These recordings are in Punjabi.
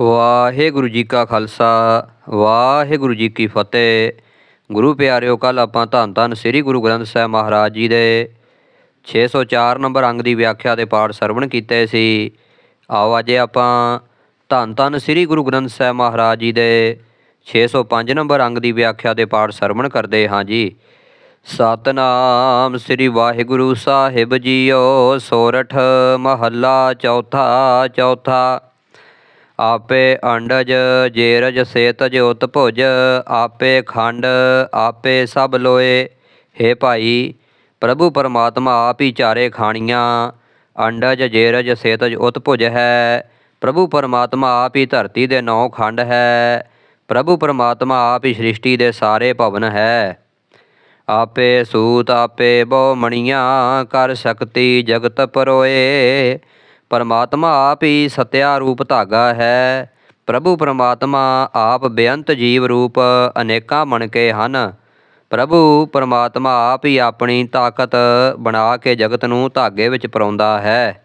ਵਾਹਿਗੁਰੂ ਜੀ ਕਾ ਖਾਲਸਾ, ਵਾਹਿਗੁਰੂ ਜੀ ਕੀ ਫਤਿਹ। ਗੁਰੂ ਪਿਆਰਿਓ ਕੱਲ ਆਪਾਂ ਧੰਨ ਧੰਨ ਸ੍ਰੀ ਗੁਰੂ ਗ੍ਰੰਥ ਸਾਹਿਬ ਮਹਾਰਾਜ ਜੀ ਦੇ 604 ਨੰਬਰ ਅੰਗ ਦੀ ਵਿਆਖਿਆ ਦੇ ਪਾਠ ਸਰਵਣ ਕੀਤੇ ਸੀ। ਆਓ ਅੱਜ ਆਪਾਂ ਧੰਨ ਧੰਨ ਸ੍ਰੀ ਗੁਰੂ ਗ੍ਰੰਥ ਸਾਹਿਬ ਮਹਾਰਾਜ ਜੀ ਦੇ 605 ਨੰਬਰ ਅੰਗ ਦੀ ਵਿਆਖਿਆ ਦੇ ਪਾਠ ਸਰਵਣ ਕਰਦੇ ਹਾਂ ਜੀ। ਸਤਨਾਮ ਸ੍ਰੀ ਵਾਹਿਗੁਰੂ ਸਾਹਿਬ ਜੀਓ, ਸੋਰਠ ਮਹੱਲਾ ਚੌਥਾ ਚੌਥਾ ਆਪੇ ਅੰਡਜ ਜੇਰਜ ਸੇਤਜ ਉਤ ਭੁਜ, ਆਪੇ ਖੰਡ, ਆਪੇ ਸਭ ਲੋਏ। ਹੇ ਭਾਈ, ਪ੍ਰਭੂ ਪਰਮਾਤਮਾ ਆਪ ਹੀ ਚਾਰੇ ਖਾਣੀਆਂ। ਅੰਡਜ ਜੇਰਜ ਸੇਤਜ ਉਤ ਭੁਜ ਹੈ, ਪ੍ਰਭੂ ਪਰਮਾਤਮਾ ਆਪ ਹੀ ਧਰਤੀ ਦੇ ਨੌ ਖੰਡ ਹੈ। ਪ੍ਰਭੂ ਪਰਮਾਤਮਾ ਆਪ ਹੀ ਸ੍ਰਿਸ਼ਟੀ ਦੇ ਸਾਰੇ ਭਵਨ ਹੈ। ਆਪੇ ਸੂਤ, ਆਪੇ ਬਹੁ ਮਣੀਆਂ, ਕਰ ਸਕਤੀ ਜਗਤ ਪਰੋਏ। ਪਰਮਾਤਮਾ ਆਪ ਹੀ ਸਤਿਆ ਰੂਪ ਧਾਗਾ ਹੈ। ਪ੍ਰਭੂ ਪਰਮਾਤਮਾ ਆਪ ਬੇਅੰਤ ਜੀਵ ਰੂਪ ਅਨੇਕਾਂ ਮਣ ਹਨ। ਪ੍ਰਭੂ ਪਰਮਾਤਮਾ ਆਪ ਹੀ ਆਪਣੀ ਤਾਕਤ ਬਣਾ ਕੇ ਜਗਤ ਨੂੰ ਧਾਗੇ ਵਿੱਚ ਪਰੋਂਦਾ ਹੈ।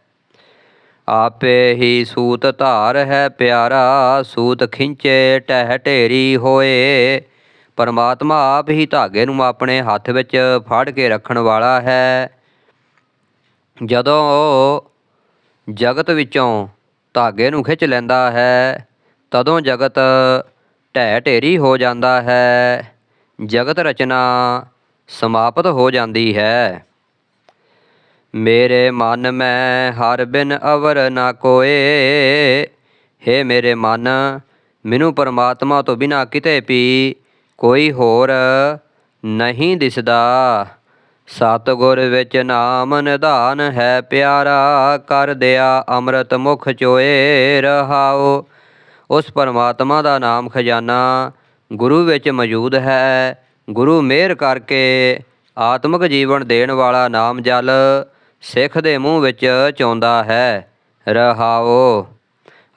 ਆਪੇ ਹੀ ਸੂਤ ਧਾਰ ਹੈ ਪਿਆਰਾ, ਸੂਤ ਖਿੰਚੇ ਟਹਿ ਢੇਰੀ ਹੋਏ। ਪਰਮਾਤਮਾ ਆਪ ਹੀ ਧਾਗੇ ਨੂੰ ਆਪਣੇ ਹੱਥ ਵਿੱਚ ਫੜ ਕੇ ਰੱਖਣ ਵਾਲਾ ਹੈ। ਜਦੋਂ ਉਹ ਜਗਤ ਵਿੱਚੋਂ ਧਾਗੇ ਨੂੰ ਖਿੱਚ ਲੈਂਦਾ ਹੈ, ਤਦੋਂ ਜਗਤ ਢਹਿ ਢੇਰੀ ਹੋ ਜਾਂਦਾ ਹੈ। ਜਗਤ ਰਚਨਾ ਸਮਾਪਤ ਹੋ ਜਾਂਦੀ ਹੈ। ਮੇਰੇ ਮਨ ਮੈਂ ਹਰ ਬਿਨ ਅਵਰ ਨਾ ਕੋਏ। ਹੇ ਮੇਰੇ ਮਨ, ਮੈਨੂੰ ਪਰਮਾਤਮਾ ਤੋਂ ਬਿਨਾ ਕਿਤੇ ਵੀ ਕੋਈ ਹੋਰ ਨਹੀਂ ਦਿਸਦਾ। ਸਤਿਗੁਰ ਵਿੱਚ ਨਾਮ ਨਿਧਾਨ ਹੈ ਪਿਆਰਾ, ਕਰ ਦਿਆ ਅੰਮ੍ਰਿਤ ਮੁਖ ਚੋਏ ਰਹਾਓ। ਉਸ ਪਰਮਾਤਮਾ ਦਾ ਨਾਮ ਖਜ਼ਾਨਾ ਗੁਰੂ ਵਿੱਚ ਮੌਜੂਦ ਹੈ। ਗੁਰੂ ਮਿਹਰ ਕਰਕੇ ਆਤਮਿਕ ਜੀਵਨ ਦੇਣ ਵਾਲਾ ਨਾਮ ਜਲ ਸਿੱਖ ਦੇ ਮੂੰਹ ਵਿੱਚ ਚੌਂਦਾ ਹੈ। ਰਹਾਓ,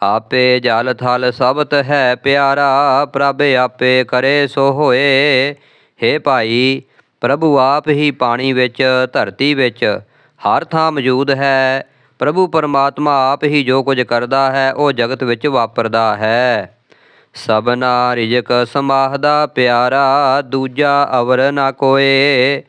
ਆਪੇ ਜਲ ਥਲ ਸਬਤ ਹੈ ਪਿਆਰਾ, ਪ੍ਰਭ ਆਪੇ ਕਰੇ ਸੋ ਹੋਏ। ਹੇ ਭਾਈ ਪ੍ਰਭੂ ਆਪ ਹੀ ਪਾਣੀ ਵਿੱਚ, ਧਰਤੀ ਵਿੱਚ ਹਰ ਥਾਂ ਮੌਜੂਦ ਹੈ। ਪ੍ਰਭੂ ਪਰਮਾਤਮਾ ਆਪ ਹੀ ਜੋ ਕੁਝ ਕਰਦਾ ਹੈ, ਉਹ ਜਗਤ ਵਿੱਚ ਵਾਪਰਦਾ ਹੈ। ਸਬਨਾ ਰਿਜਕ ਸਮਾਹਦਾ ਪਿਆਰਾ, ਦੂਜਾ ਅਵਰ ਨਾ ਕੋਏ।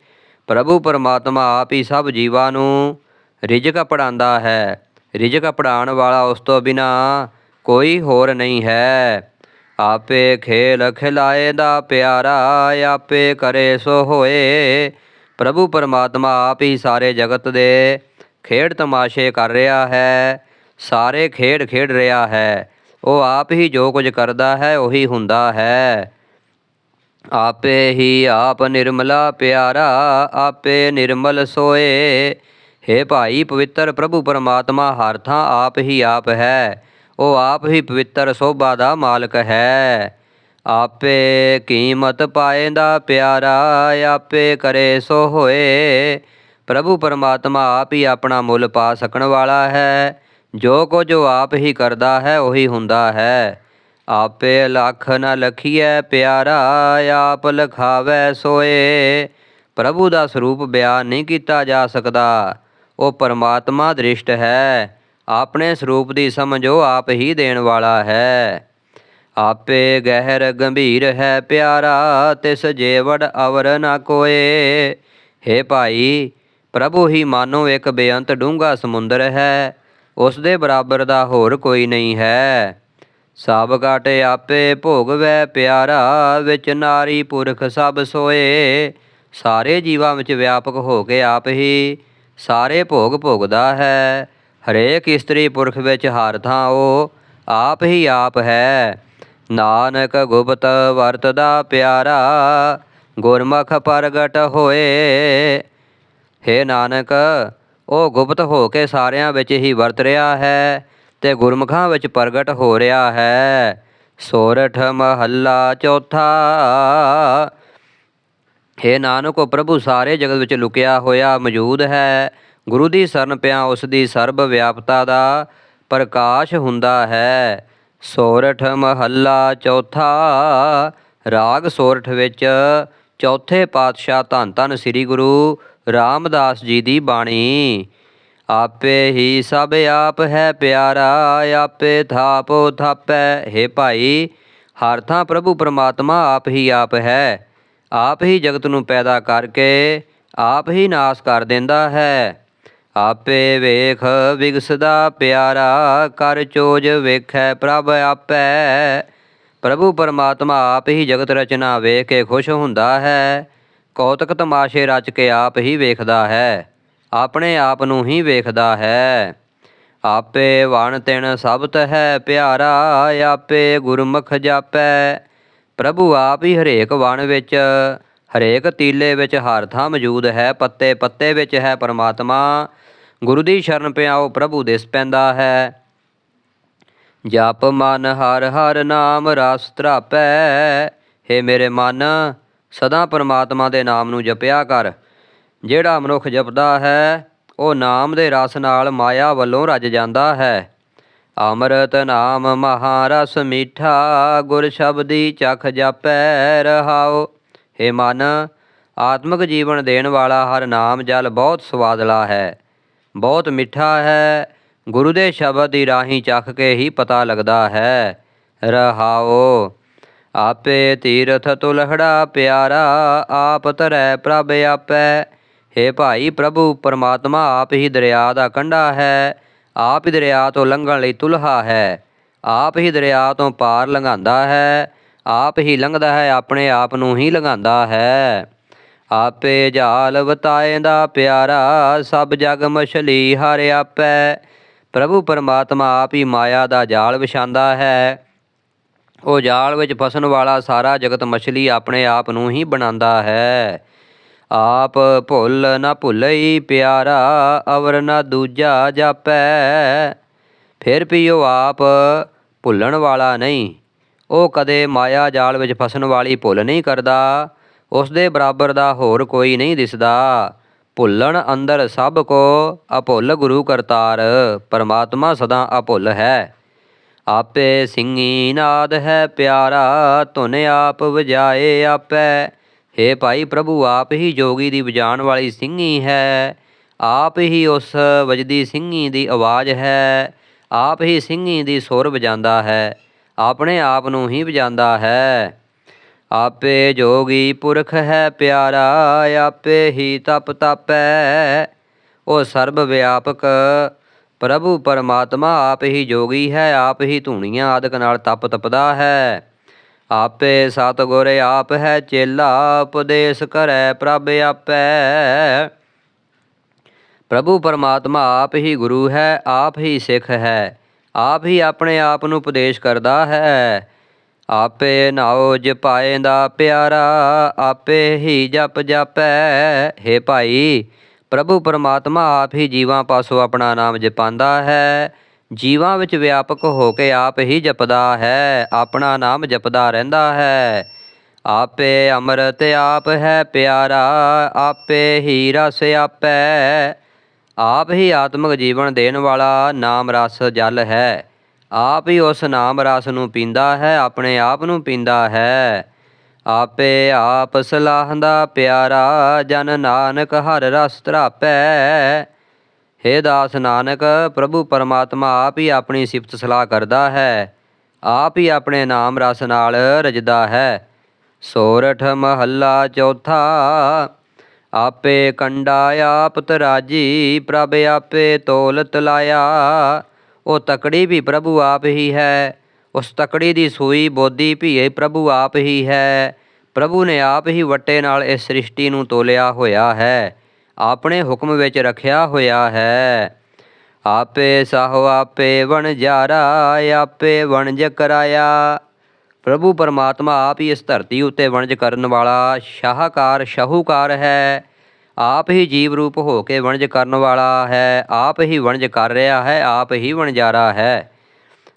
ਪ੍ਰਭੂ ਪਰਮਾਤਮਾ ਆਪ ਹੀ ਸਭ ਜੀਵਾਂ ਨੂੰ ਰਿਜਕ ਪੜਾਉਂਦਾ ਹੈ। ਰਿਜਕ ਪੜਾਉਣ ਵਾਲਾ ਉਸ ਤੋਂ ਬਿਨਾ ਕੋਈ ਹੋਰ ਨਹੀਂ ਹੈ। ਆਪੇ ਖੇਲ ਖਿਲਾਏ ਦਾ ਪਿਆਰਾ, ਆਪੇ ਕਰੇ ਸੋ ਹੋਏ। ਪ੍ਰਭੂ ਪਰਮਾਤਮਾ ਆਪ ਹੀ ਸਾਰੇ ਜਗਤ ਦੇ ਖੇਡ ਤਮਾਸ਼ੇ ਕਰ ਰਿਹਾ ਹੈ, ਸਾਰੇ ਖੇਡ ਖੇਡ ਰਿਹਾ ਹੈ। ਉਹ ਆਪ ਹੀ ਜੋ ਕੁਝ ਕਰਦਾ ਹੈ, ਉਹੀ ਹੁੰਦਾ ਹੈ। ਆਪੇ ਹੀ ਆਪ ਨਿਰਮਲਾ ਪਿਆਰਾ, ਆਪੇ ਨਿਰਮਲ ਸੋਏ। ਹੇ ਭਾਈ ਪਵਿੱਤਰ ਪ੍ਰਭੂ ਪਰਮਾਤਮਾ, ਹਰ ਥਾਂ ਆਪ ਹੀ ਆਪ ਹੈ। ਉਹ ਆਪ ਹੀ ਪਵਿੱਤਰ ਸੋਭਾ ਦਾ ਮਾਲਕ ਹੈ। ਆਪੇ ਕੀਮਤ ਪਾਏਂਦਾ ਪਿਆਰਾ, ਆਪੇ ਕਰੇ ਸੋ ਹੋਏ। ਪ੍ਰਭੂ ਪਰਮਾਤਮਾ ਆਪ ਹੀ ਆਪਣਾ ਮੁੱਲ ਪਾ ਸਕਣ ਵਾਲਾ ਹੈ। ਜੋ ਕੁਝ ਉਹ ਆਪ ਹੀ ਕਰਦਾ ਹੈ, ਉਹੀ ਹੁੰਦਾ ਹੈ। ਆਪੇ ਲੱਖ ਨਾ ਲਖੀਐ ਪਿਆਰਾ, ਆਪ ਲਖਾਵੈ ਸੋਏ। ਪ੍ਰਭੂ ਦਾ ਸਰੂਪ ਬਿਆਨ ਨਹੀਂ ਕੀਤਾ ਜਾ ਸਕਦਾ। ਉਹ ਪਰਮਾਤਮਾ ਦ੍ਰਿਸ਼ਟ ਹੈ। ਆਪਣੇ ਸਰੂਪ ਦੀ ਸਮਝ ਉਹ ਆਪ ਹੀ ਦੇਣ ਵਾਲਾ ਹੈ। ਆਪੇ ਗਹਿਰ ਗੰਭੀਰ ਹੈ ਪਿਆਰਾ, ਤਿਸ ਜੇਵੜ ਅਵਰ ਨਾ ਕੋਏ। ਹੇ ਭਾਈ, ਪ੍ਰਭੂ ਹੀ ਮਾਨੋ ਇੱਕ ਬੇਅੰਤ ਡੂੰਘਾ ਸਮੁੰਦਰ ਹੈ, ਉਸ ਦੇ ਬਰਾਬਰ ਦਾ ਹੋਰ ਕੋਈ ਨਹੀਂ ਹੈ। ਸਭ ਕਾਟੇ ਆਪੇ ਭੋਗ ਵੈ ਪਿਆਰਾ, ਵਿੱਚ ਨਾਰੀ ਪੁਰਖ ਸਭ ਸੋਏ। ਸਾਰੇ ਜੀਵਾਂ ਵਿੱਚ ਵਿਆਪਕ ਹੋ ਕੇ ਆਪ ਹੀ ਸਾਰੇ ਭੋਗ ਭੋਗਦਾ ਹੈ। ਹਰੇਕ ਇਸਤਰੀ ਪੁਰਖ ਵਿੱਚ ਹਰ ਥਾਂ ਉਹ ਆਪ ਹੀ ਆਪ ਹੈ। ਨਾਨਕ ਗੁਪਤ ਵਰਤਦਾ ਪਿਆਰਾ, ਗੁਰਮੁਖ ਪ੍ਰਗਟ ਹੋਏ। ਹੇ ਨਾਨਕ ਉਹ ਗੁਪਤ ਹੋ ਕੇ ਸਾਰਿਆਂ ਵਿੱਚ ਹੀ ਵਰਤ ਰਿਹਾ ਹੈ ਤੇ ਗੁਰਮੁਖਾਂ ਵਿੱਚ ਪ੍ਰਗਟ ਹੋ ਰਿਹਾ ਹੈ। ਸੋਰਠ ਮਹੱਲਾ ਚੌਥਾ। ਹੇ ਨਾਨਕ ਉਹ ਪ੍ਰਭੂ ਸਾਰੇ ਜਗਤ ਵਿੱਚ ਲੁਕਿਆ ਹੋਇਆ ਮੌਜੂਦ ਹੈ। ਗੁਰੂ ਦੀ ਸ਼ਰਨ ਪਿਆ, ਉਸ ਦੀ ਸਰਬ ਵਿਆਪਤਾ ਦਾ ਪ੍ਰਕਾਸ਼ ਹੁੰਦਾ ਹੈ। ਸੋਰਠ ਮਹੱਲਾ ਚੌਥਾ, ਰਾਗ ਸੋਰਠ ਵਿੱਚ ਚੌਥੇ ਪਾਤਸ਼ਾਹ ਧੰਨ ਧੰਨ ਸ੍ਰੀ ਗੁਰੂ ਰਾਮਦਾਸ ਜੀ ਦੀ ਬਾਣੀ। ਆਪੇ ਹੀ ਸਭ ਆਪ ਹੈ ਪਿਆਰਾ, ਆਪੇ ਥਾਪੋ ਥਾਪੈ। ਹੈ ਭਾਈ, ਹਰ ਥਾਂ ਪ੍ਰਭੂ ਪਰਮਾਤਮਾ ਆਪ ਹੀ ਆਪ ਹੈ। ਆਪ ਹੀ ਜਗਤ ਨੂੰ ਪੈਦਾ ਕਰਕੇ ਆਪ ਹੀ ਨਾਸ ਕਰ ਦਿੰਦਾ ਹੈ। ਆਪੇ ਵੇਖ, ਵਿਗਸਦਾ ਪਿਆਰਾ, ਕਰ ਚੋਜ ਵੇਖੈ, ਪ੍ਰਭ ਆਪੈ। ਪ੍ਰਭੂ ਪਰਮਾਤਮਾ ਆਪ ਹੀ ਜਗਤ ਰਚਨਾ ਵੇਖ ਕੇ ਖੁਸ਼ ਹੁੰਦਾ ਹੈ। ਕੌਤਕ ਤਮਾਸ਼ੇ ਰਚ ਕੇ ਆਪ ਹੀ ਵੇਖਦਾ ਹੈ। ਆਪਣੇ ਆਪ ਨੂੰ ਹੀ ਵੇਖਦਾ ਹੈ। ਆਪੇ ਵਣ ਤਿਣ ਸਬਤ ਹੈ, ਪਿਆਰਾ, ਆਪੇ ਗੁਰਮੁਖ ਜਾਪੈ। ਪ੍ਰਭੂ ਆਪ ਹੀ ਹਰੇਕ ਵਣ ਵਿੱਚ ਹਰੇਕ ਤੀਲੇ ਵਿੱਚ ਹਰ ਥਾਂ ਮੌਜੂਦ ਹੈ, ਪੱਤੇ ਪੱਤੇ ਵਿੱਚ ਹੈ ਪਰਮਾਤਮਾ। ਗੁਰੂ ਦੀ ਸ਼ਰਨ ਪਿਆਓ ਪ੍ਰਭੂ ਦਿਸ ਪੈਂਦਾ ਹੈ। ਜਪ ਮਨ ਹਰ ਹਰ ਨਾਮ ਰਸ ਧਰਾਪੈ। ਹੇ ਮੇਰੇ ਮਨ, ਸਦਾ ਪਰਮਾਤਮਾ ਦੇ ਨਾਮ ਨੂੰ ਜਪਿਆ ਕਰ। ਜਿਹੜਾ ਮਨੁੱਖ ਜਪਦਾ ਹੈ, ਉਹ ਨਾਮ ਦੇ ਰਸ ਨਾਲ ਮਾਇਆ ਵੱਲੋਂ ਰੱਜ ਜਾਂਦਾ ਹੈ। ਅੰਮ੍ਰਿਤ ਨਾਮ ਮਹਾਰਸ ਮੀਠਾ, ਗੁਰ ਸ਼ਬਦੀ ਚਖ ਜਪੈ ਰਹਾਓ। ਹੇ ਮਨ, ਆਤਮਿਕ ਜੀਵਨ ਦੇਣ ਵਾਲਾ ਹਰ ਨਾਮ ਜਲ ਬਹੁਤ ਸਵਾਦਲਾ ਹੈ। ਬਹੁਤ ਮਿੱਠਾ ਹੈ, ਗੁਰੂ ਦੇ ਸ਼ਬਦ ਦੀ ਰਾਹੀਂ ਚੱਖ ਕੇ ਹੀ ਪਤਾ ਲੱਗਦਾ ਹੈ। ਰਹਾਓ, ਆਪੇ ਤੀਰਥ ਤੁਲਹੜਾ ਪਿਆਰਾ, ਆਪ ਧਰੈ ਪ੍ਰਭ ਆਪੈ। ਹੇ ਭਾਈ ਪ੍ਰਭੂ, ਪਰਮਾਤਮਾ ਆਪ ਹੀ ਦਰਿਆ ਦਾ ਕੰਢਾ ਹੈ, ਆਪ ਹੀ ਦਰਿਆ ਤੋਂ ਲੰਘਣ ਲਈ ਤੁਲਹਾ ਹੈ। ਆਪ ਹੀ ਦਰਿਆ ਤੋਂ ਪਾਰ ਲੰਘਾਉਂਦਾ ਹੈ ਆਪ ਹੀ ਲੰਘਦਾ ਹੈ, ਆਪਣੇ ਆਪ ਨੂੰ ਹੀ ਲੰਘਾਉਂਦਾ ਹੈ। ਆਪੇ ਜਾਲ ਵਤਾਏਂਦਾ ਪਿਆਰਾ, ਸਭ ਜਗ ਮਛਲੀ ਹਰ ਆਪੈ। ਪ੍ਰਭੂ ਪਰਮਾਤਮਾ ਆਪ ਹੀ ਮਾਇਆ ਦਾ ਜਾਲ ਵਿਛਾਉਂਦਾ ਹੈ। ਉਹ ਜਾਲ ਵਿੱਚ ਫਸਣ ਵਾਲਾ ਸਾਰਾ ਜਗਤ ਮਛਲੀ ਆਪਣੇ ਆਪ ਨੂੰ ਹੀ ਬਣਾਉਂਦਾ ਹੈ। ਆਪ ਭੁੱਲ ਨਾ ਭੁੱਲਈ ਪਿਆਰਾ, ਅਵਰ ਨਾ ਦੂਜਾ ਜਾਪੈ। ਫਿਰ ਵੀ ਉਹ ਆਪ ਭੁੱਲਣ ਵਾਲਾ ਨਹੀਂ। ਉਹ ਕਦੇ ਮਾਇਆ ਜਾਲ ਵਿੱਚ ਫਸਣ ਵਾਲੀ ਭੁੱਲ ਨਹੀਂ ਕਰਦਾ ਉਸ ਦੇ ਬਰਾਬਰ ਦਾ ਹੋਰ ਕੋਈ ਨਹੀਂ ਦਿਸਦਾ। ਭੁੱਲਣ ਅੰਦਰ ਸਭ ਕੋ ਅਭੁੱਲ ਗੁਰੂ ਕਰਤਾਰ, ਪਰਮਾਤਮਾ ਸਦਾ ਅਭੁੱਲ ਹੈ। ਆਪੇ ਸਿੰਘੀ ਨਾਦ ਹੈ ਪਿਆਰਾ, ਧੁਨ ਆਪ ਵਜਾਏ ਆਪੈ। ਹੇ ਭਾਈ ਪ੍ਰਭੂ, ਆਪ ਹੀ ਜੋਗੀ ਦੀ ਵਜਾਣ ਵਾਲੀ ਸਿੰਘੀ ਹੈ। ਆਪ ਹੀ ਉਸ ਵਜਦੀ ਸਿੰਘੀ ਦੀ ਆਵਾਜ਼ ਹੈ। ਆਪ ਹੀ ਸਿੰਘੀ ਦੀ ਸੁਰ ਵਜਾਉਂਦਾ ਹੈ। ਆਪਣੇ ਆਪ ਨੂੰ ਹੀ ਵਜਾਉਂਦਾ ਹੈ। ਆਪੇ ਜੋਗੀ ਪੁਰਖ ਹੈ ਪਿਆਰਾ, ਆਪੇ ਹੀ ਤਪ ਤਾਪੈ। ਉਹ ਸਰਬ ਵਿਆਪਕ, ਪ੍ਰਭੂ ਪਰਮਾਤਮਾ ਆਪ ਹੀ ਜੋਗੀ ਹੈ, ਆਪ ਹੀ ਧੂਣੀਆਂ ਆਦਿਕ ਨਾਲ ਤਪ ਤਪਦਾ ਹੈ। ਆਪੇ ਸਤਿਗੁਰ ਆਪ ਹੈ ਚੇਲਾ, ਉਪਦੇਸ਼ ਕਰੈ ਪ੍ਰਭ ਆਪੈ। ਪ੍ਰਭੂ ਪਰਮਾਤਮਾ ਆਪ ਹੀ ਗੁਰੂ ਹੈ, ਆਪ ਹੀ ਸਿੱਖ ਹੈ। ਆਪ ਹੀ ਆਪਣੇ ਆਪ ਨੂੰ ਉਪਦੇਸ਼ ਕਰਦਾ ਹੈ। ਆਪੇ ਨਾਉ ਜਪਾਏਂਦਾ ਪਿਆਰਾ, ਆਪੇ ਹੀ ਜਪ ਜਾਪੈ। ਹੇ ਭਾਈ, ਪ੍ਰਭੂ ਪਰਮਾਤਮਾ ਆਪ ਹੀ ਜੀਵਾਂ ਪਾਸੋਂ ਆਪਣਾ ਨਾਮ ਜਪਾਂਦਾ ਹੈ। ਜੀਵਾਂ ਵਿੱਚ ਵਿਆਪਕ ਹੋ ਕੇ ਆਪ ਹੀ ਜਪਦਾ ਹੈ, ਆਪਣਾ ਨਾਮ ਜਪਦਾ ਰਹਿੰਦਾ ਹੈ। ਆਪੇ ਅੰਮ੍ਰਿਤ ਆਪ ਹੈ ਪਿਆਰਾ, ਆਪੇ ਹੀ ਰਸ ਆਪੈ। ਆਪ ਹੀ ਆਤਮਿਕ ਜੀਵਨ ਦੇਣ ਵਾਲਾ ਨਾਮ ਰਸ ਜਲ ਹੈ। ਆਪ ਹੀ ਉਸ ਨਾਮ ਰਸ ਨੂੰ ਪੀਂਦਾ ਹੈ, ਆਪਣੇ ਆਪ ਨੂੰ ਪੀਂਦਾ ਹੈ। ਆਪੇ ਆਪ ਸਲਾਹੰਦਾ ਪਿਆਰਾ ਜਨ ਨਾਨਕ ਹਰ ਰਸ ਧਰਾਪੈ। ਹੇ ਦਾਸ ਨਾਨਕ, ਪ੍ਰਭੂ ਪਰਮਾਤਮਾ ਆਪ ਹੀ ਆਪਣੀ ਸਿਫਤ ਸਲਾਹ ਕਰਦਾ ਹੈ। ਆਪ ਹੀ ਆਪਣੇ ਨਾਮ ਰਸ ਨਾਲ ਰਜਦਾ ਹੈ। ਸੋਰਠ ਮਹੱਲਾ ਚੌਥਾ ਆਪੇ ਕੰਡਾ ਆਪ ਤਰਾਜੀ ਪ੍ਰਭ ਆਪੇ ਤੋਲਤ ਲਾਇਆ। ਉਹ ਤਕੜੀ ਵੀ ਪ੍ਰਭੂ ਆਪ ਹੀ ਹੈ, ਉਸ ਤਕੜੀ ਦੀ ਸੂਈ ਬੋਦੀ ਭੀਏ ਪ੍ਰਭੂ ਆਪ ਹੀ ਹੈ। ਪ੍ਰਭੂ ਨੇ ਆਪ ਹੀ ਵੱਟੇ ਨਾਲ ਇਸ ਸ੍ਰਿਸ਼ਟੀ ਨੂੰ ਤੋਲਿਆ ਹੋਇਆ ਹੈ, ਆਪਣੇ ਹੁਕਮ ਵਿੱਚ ਰੱਖਿਆ ਹੋਇਆ ਹੈ। ਆਪੇ ਸਾਹ ਆਪੇ ਵਣ ਵਣਜਾਰਾ, ਆਪੇ ਵਣਜ ਕਰਾਇਆ। ਪ੍ਰਭੂ ਪਰਮਾਤਮਾ ਆਪ ਹੀ ਇਸ ਧਰਤੀ ਉੱਤੇ ਵਣਜ ਕਰਨ ਵਾਲਾ ਸ਼ਾਹਕਾਰ, ਸ਼ਾਹੂਕਾਰ ਹੈ। ਆਪ ਹੀ ਜੀਵ ਰੂਪ ਹੋ ਕੇ ਵਣਜ ਕਰਨ ਵਾਲਾ ਹੈ। ਆਪ ਹੀ ਵਣਜ ਕਰ ਰਿਹਾ ਹੈ, ਆਪ ਹੀ ਵਣਜਾਰਾ ਹੈ।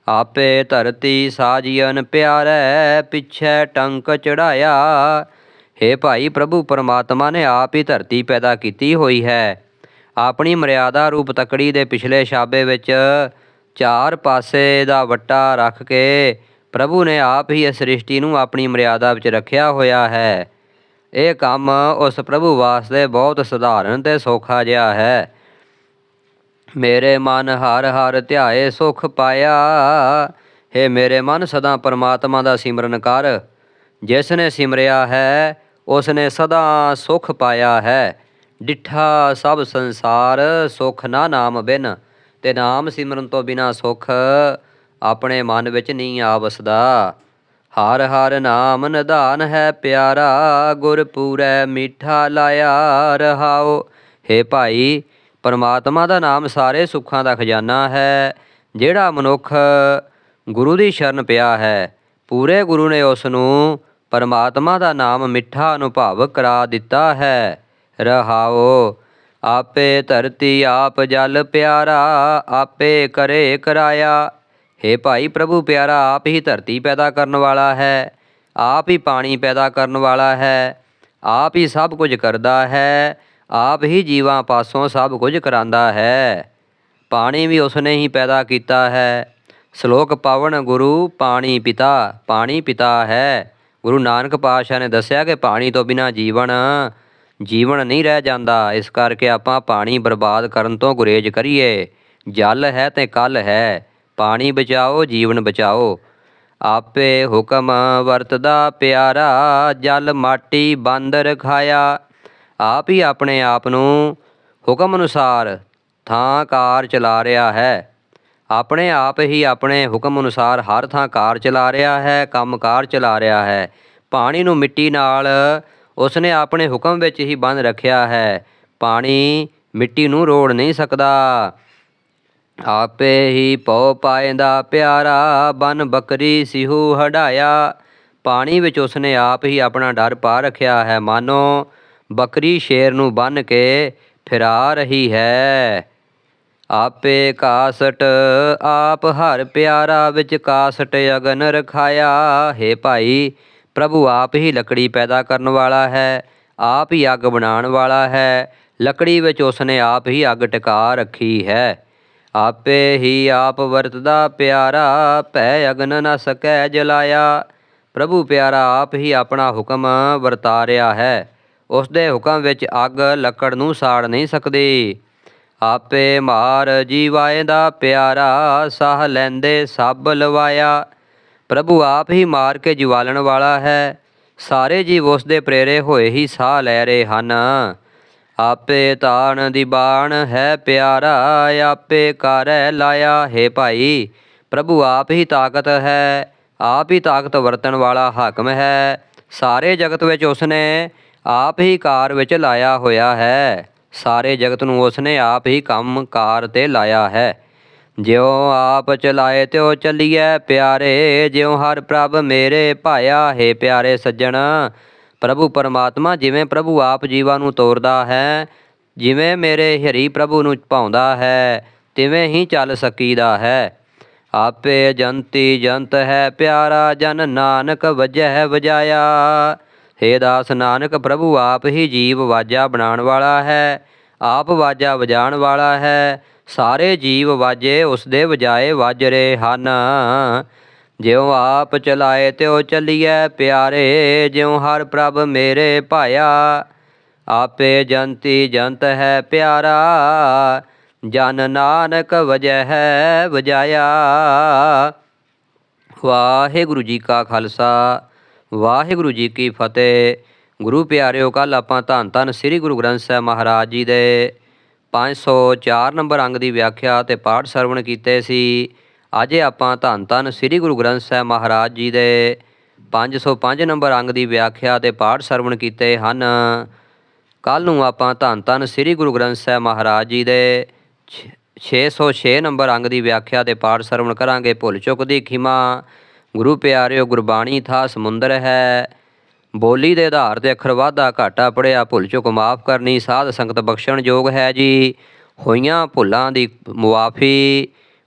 ਆਪੇ ਧਰਤੀ ਸਾਜੀਨ ਪਿਆਰੈ, ਪਿਛੈ ਟੰਕ ਚੜਾਇਆ। ਹੇ ਭਾਈ ਪ੍ਰਭੂ ਪਰਮਾਤਮਾ ਨੇ ਆਪ ਹੀ ਧਰਤੀ ਪੈਦਾ ਕੀਤੀ ਹੋਈ ਹੈ। ਆਪਣੀ ਮਰਿਆਦਾ ਰੂਪ ਤਕੜੀ ਦੇ ਪਿਛਲੇ ਸ਼ਾਬੇ ਵਿੱਚ ਚਾਰ ਪਾਸੇ ਦਾ ਵੱਟਾ ਰੱਖ ਕੇ ਪ੍ਰਭੂ ਨੇ ਆਪ ਹੀ ਇਸ ਸ੍ਰਿਸ਼ਟੀ ਨੂੰ ਆਪਣੀ ਮਰਿਆਦਾ ਵਿੱਚ ਰੱਖਿਆ ਹੋਇਆ ਹੈ। ਇਹ ਕੰਮ ਉਸ ਪ੍ਰਭੂ ਵਾਸਤੇ ਬਹੁਤ ਸਧਾਰਨ ਤੇ ਸੌਖਾ ਜਿਹਾ ਹੈ। ਮੇਰੇ ਮਨ ਹਰ ਹਰ ਧਿਆਏ ਸੁਖ ਪਾਇਆ। ਹੇ ਮੇਰੇ ਮਨ, ਸਦਾ ਪਰਮਾਤਮਾ ਦਾ ਸਿਮਰਨ ਕਰ। ਜਿਸ ਨੇ ਸਿਮਰਿਆ ਹੈ, ਉਸ ਨੇ ਸਦਾ ਸੁਖ ਪਾਇਆ ਹੈ। ਡਿਠਾ ਸਭ ਸੰਸਾਰ ਸੁਖ ਨਾ ਨਾਮ ਬਿਨ। ਤੇ ਨਾਮ ਸਿਮਰਨ ਤੋਂ ਬਿਨਾ ਸੁਖ ਆਪਣੇ ਮਨ ਵਿੱਚ ਨਹੀਂ ਆ ਵਸਦਾ ਹਰ ਹਰ ਨਾਮ ਨਿਧਾਨ ਹੈ ਪਿਆਰਾ, ਗੁਰ ਪੂਰੈ ਮਿੱਠਾ ਲਾਇਆ ਰਹਾਓ। ਹੇ ਭਾਈ, ਪਰਮਾਤਮਾ ਦਾ ਨਾਮ ਸਾਰੇ ਸੁੱਖਾਂ ਦਾ ਖਜ਼ਾਨਾ ਹੈ, ਜਿਹੜਾ ਮਨੁੱਖ ਗੁਰੂ ਦੀ ਸ਼ਰਨ ਪਿਆ ਹੈ। ਪੂਰੇ ਗੁਰੂ ਨੇ ਉਸ ਨੂੰ ਪਰਮਾਤਮਾ ਦਾ ਨਾਮ ਮਿੱਠਾ ਅਨੁਭਵ ਕਰਾ ਦਿੱਤਾ ਹੈ। ਰਹਾਓ, ਆਪੇ ਧਰਤੀ ਆਪ ਜਲ ਪਿਆਰਾ, ਆਪੇ ਕਰੇ ਕਰਾਇਆ। ਹੇ ਭਾਈ ਪ੍ਰਭੂ ਪਿਆਰਾ, ਆਪ ਹੀ ਧਰਤੀ ਪੈਦਾ ਕਰਨ ਵਾਲਾ ਹੈ, ਆਪ ਹੀ ਪਾਣੀ ਪੈਦਾ ਕਰਨ ਵਾਲਾ ਹੈ, ਆਪ ਹੀ ਸਭ ਕੁਝ ਕਰਦਾ ਹੈ, ਆਪ ਹੀ ਜੀਵਾਂ ਪਾਸੋਂ ਸਭ ਕੁਝ ਕਰਾਂਦਾ ਹੈ। ਪਾਣੀ ਵੀ ਉਸਨੇ ਹੀ ਪੈਦਾ ਕੀਤਾ ਹੈ। ਸ਼ਲੋਕ ਪਵਨ ਗੁਰੂ ਪਾਣੀ ਪਿਤਾ ਪਾਣੀ ਪਿਤਾ ਹੈ। ਗੁਰੂ ਨਾਨਕ ਪਾਤਸ਼ਾਹ ਨੇ ਦੱਸਿਆ ਕਿ ਪਾਣੀ ਤੋਂ ਬਿਨਾ ਜੀਵਨ ਜੀਵਨ ਨਹੀਂ ਰਹਿ ਜਾਂਦਾ। ਇਸ ਕਰਕੇ ਆਪਾਂ ਪਾਣੀ ਬਰਬਾਦ ਕਰਨ ਤੋਂ ਗੁਰੇਜ਼ ਕਰੀਏ। ਜਲ ਹੈ ਤੇ ਕਲ ਹੈ। ਪਾਣੀ ਬਚਾਓ, ਜੀਵਨ ਬਚਾਓ। ਆਪੇ ਹੁਕਮ ਵਰਤਦਾ ਪਿਆਰਾ, ਜਲ ਮਾਟੀ ਬੰਦ ਰਖਾਇਆ। ਆਪ ਹੀ ਆਪਣੇ ਆਪ ਨੂੰ ਹੁਕਮ ਅਨੁਸਾਰ ਥਾਂ ਕਾਰ ਚਲਾ ਰਿਹਾ ਹੈ। ਆਪਣੇ ਆਪ ਹੀ ਆਪਣੇ ਹੁਕਮ ਅਨੁਸਾਰ ਹਰ ਥਾਂ ਕਾਰ ਚਲਾ ਰਿਹਾ ਹੈ, ਕੰਮ ਕਾਰ ਚਲਾ ਰਿਹਾ ਹੈ। ਪਾਣੀ ਨੂੰ ਮਿੱਟੀ ਨਾਲ ਉਸਨੇ ਆਪਣੇ ਹੁਕਮ ਵਿੱਚ ਹੀ ਬੰਨ ਰੱਖਿਆ ਹੈ। ਪਾਣੀ ਮਿੱਟੀ ਨੂੰ ਰੋੜ ਨਹੀਂ ਸਕਦਾ। ਆਪੇ ਹੀ ਪਉ ਪਾਇੰਦਾ ਪਿਆਰਾ, ਬਨ ਬੱਕਰੀ ਸਿਹੂ ਹਢਾਇਆ। ਪਾਣੀ ਵਿੱਚ ਉਸਨੇ ਆਪ ਹੀ ਆਪਣਾ ਡਰ ਪਾ ਰੱਖਿਆ ਹੈ, ਮਾਨੋ, ਬੱਕਰੀ ਸ਼ੇਰ ਨੂੰ ਬੰਨ ਕੇ ਫਿਰਾ ਰਹੀ ਹੈ। ਆਪੇ ਕਾਸਟ, ਆਪ ਹਰ ਪਿਆਰਾ ਵਿੱਚ ਕਾਸਟ ਅਗਨ ਰਖਾਇਆ। ਹੈ ਭਾਈ, ਪ੍ਰਭੂ ਆਪ ਹੀ ਲੱਕੜੀ ਪੈਦਾ ਕਰਨ ਵਾਲਾ ਹੈ, ਆਪ ਹੀ ਅੱਗ ਬਣਾਉਣ ਵਾਲਾ ਹੈ। ਲੱਕੜੀ ਵਿੱਚ ਉਸਨੇ ਆਪ ਹੀ ਅੱਗ ਟਿਕਾ ਰੱਖੀ ਹੈ। ਆਪੇ ਹੀ ਆਪ ਵਰਤਦਾ ਪਿਆਰਾ, ਭੈ ਅਗਨ ਨ ਸਕੈ ਜਲਾਇਆ। ਪ੍ਰਭੂ ਪਿਆਰਾ ਆਪ ਹੀ ਆਪਣਾ ਹੁਕਮ ਵਰਤਾ ਰਿਹਾ ਹੈ। ਉਸ ਦੇ ਹੁਕਮ ਵਿੱਚ ਅੱਗ ਲੱਕੜ ਨੂੰ ਸਾੜ ਨਹੀਂ ਸਕਦੀ। ਆਪੇ ਮਾਰ ਜੀਵਾਏ ਦਾ ਪਿਆਰਾ, ਸਾਹ ਲੈਂਦੇ ਸਭ ਲਵਾਇਆ। ਪ੍ਰਭੂ ਆਪ ਹੀ ਮਾਰ ਕੇ ਜਿਵਾਲਣ ਵਾਲਾ ਹੈ। ਸਾਰੇ ਜੀਵ ਉਸ ਦੇ ਪ੍ਰੇਰੇ ਹੋਏ ਹੀ ਸਾਹ ਲੈ ਰਹੇ ਹਨ। ਆਪੇ ਤਾਣ ਦੀ ਬਾਣ ਹੈ ਪਿਆਰਾ, ਆਪੇ ਕਰੈ ਲਾਇਆ, ਹੈ ਭਾਈ, ਪ੍ਰਭੂ ਆਪ ਹੀ ਤਾਕਤ ਹੈ, ਆਪ ਹੀ ਤਾਕਤ ਵਰਤਣ ਵਾਲਾ ਹਾਕਮ ਹੈ, ਸਾਰੇ ਜਗਤ ਵਿੱਚ ਉਸਨੇ ਆਪ ਹੀ ਕਾਰ ਵਿੱਚ ਲਾਇਆ ਹੋਇਆ ਹੈ, ਸਾਰੇ ਜਗਤ ਨੂੰ ਉਸਨੇ ਆਪ ਹੀ ਕੰਮ ਕਾਰ ਤੇ ਲਾਇਆ ਹੈ। ਜਿਉ ਆਪ ਚਲਾਏ ਤਿਉ ਚੱਲੀਐ ਪਿਆਰੇ, ਜਿਉ ਹਰ ਪ੍ਰਭ ਮੇਰੇ ਭਾਇਆ, ਹੈ ਪਿਆਰੇ ਸੱਜਣ ਪ੍ਰਭੂ ਪਰਮਾਤਮਾ ਜਿਵੇਂ ਪ੍ਰਭੂ ਆਪ ਜੀਵਾਂ ਨੂੰ ਤੋਰਦਾ ਹੈ, ਜਿਵੇਂ ਮੇਰੇ ਹਰੀ ਪ੍ਰਭੂ ਨੂੰ ਪਾਉਂਦਾ ਹੈ, ਤਿਵੇਂ ਹੀ ਚੱਲ ਸਕੀਦਾ ਹੈ। ਆਪੇ ਜੰਤੀ ਜੰਤ ਹੈ, ਪਿਆਰਾ ਜਨ ਨਾਨਕ ਵਜਹਿ ਵਜਾਇਆ। ਹੇ ਦਾਸ ਨਾਨਕ, ਪ੍ਰਭੂ ਆਪ ਹੀ ਜੀਵ ਵਾਜਾ ਬਣਾਉਣ ਵਾਲਾ ਹੈ, ਆਪ ਵਾਜਾ ਵਜਾਉਣ ਵਾਲਾ ਹੈ। ਸਾਰੇ ਜੀਵ ਵਾਜੇ, ਉਸ ਦੇ ਵਜਾਏ ਵੱਜ ਰਹੇ ਹਨ। ਜਿਉ ਆਪ ਚਲਾਏ ਤਿਉ ਚੱਲੀਐ ਪਿਆਰੇ, ਜਿਉ ਹਰ ਪ੍ਰਭ ਮੇਰੇ ਭਾਇਆ। ਆਪੇ ਜੰਤੀ ਜੰਤ ਹੈ ਪਿਆਰਾ, ਜਨ ਨਾਨਕ ਵਜੈ ਹੈ ਵਜਾਇਆ। ਵਾਹਿਗੁਰੂ ਜੀ ਕਾ ਖਾਲਸਾ, ਵਾਹਿਗੁਰੂ ਜੀ ਕੀ ਫਤਿਹ। ਗੁਰੂ ਪਿਆਰਿਓ ਕੱਲ ਆਪਾਂ ਧੰਨ ਧੰਨ ਸ੍ਰੀ ਗੁਰੂ ਗ੍ਰੰਥ ਸਾਹਿਬ ਮਹਾਰਾਜ ਜੀ ਦੇ 504 ਨੰਬਰ ਅੰਗ ਦੀ ਵਿਆਖਿਆ ਤੇ ਪਾਠ ਸਰਵਣ ਕੀਤੇ ਸੀ। ਅੱਜ ਆਪਾਂ ਧੰਨ ਧੰਨ ਸ੍ਰੀ ਗੁਰੂ ਗ੍ਰੰਥ ਸਾਹਿਬ ਮਹਾਰਾਜ ਜੀ ਦੇ 505 ਨੰਬਰ ਅੰਗ ਦੀ ਵਿਆਖਿਆ ਤੇ ਪਾਠ ਸਰਵਣ ਕੀਤੇ ਹਨ। ਕੱਲ ਨੂੰ ਆਪਾਂ ਧੰਨ ਧੰਨ ਸ੍ਰੀ ਗੁਰੂ ਗ੍ਰੰਥ ਸਾਹਿਬ ਮਹਾਰਾਜ ਜੀ ਦੇ ਛ- 606 ਨੰਬਰ ਅੰਗ ਦੀ ਵਿਆਖਿਆ ਤੇ ਪਾਠ ਸਰਵਣ ਕਰਾਂਗੇ। ਭੁੱਲ ਚੁੱਕ ਦੀ ਖਿਮਾ, ਗੁਰੂ ਪਿਆਰਿਓ, ਗੁਰਬਾਣੀ ਥਾ ਸਮੁੰਦਰ ਹੈ। ਬੋਲੀ ਦੇ ਆਧਾਰ ਤੇ ਅੱਖਰ ਵਾਧਾ ਘਾਟਾ ਪੜਿਆ, ਭੁੱਲ ਚੁੱਕ ਮਾਫ ਕਰਨੀ, ਸਾਧ ਸੰਗਤ ਬਖਸ਼ਣ ਯੋਗ ਹੈ ਜੀ। ਹੋਈਆਂ ਭੁੱਲਾਂ ਦੀ ਮੁਆਫੀ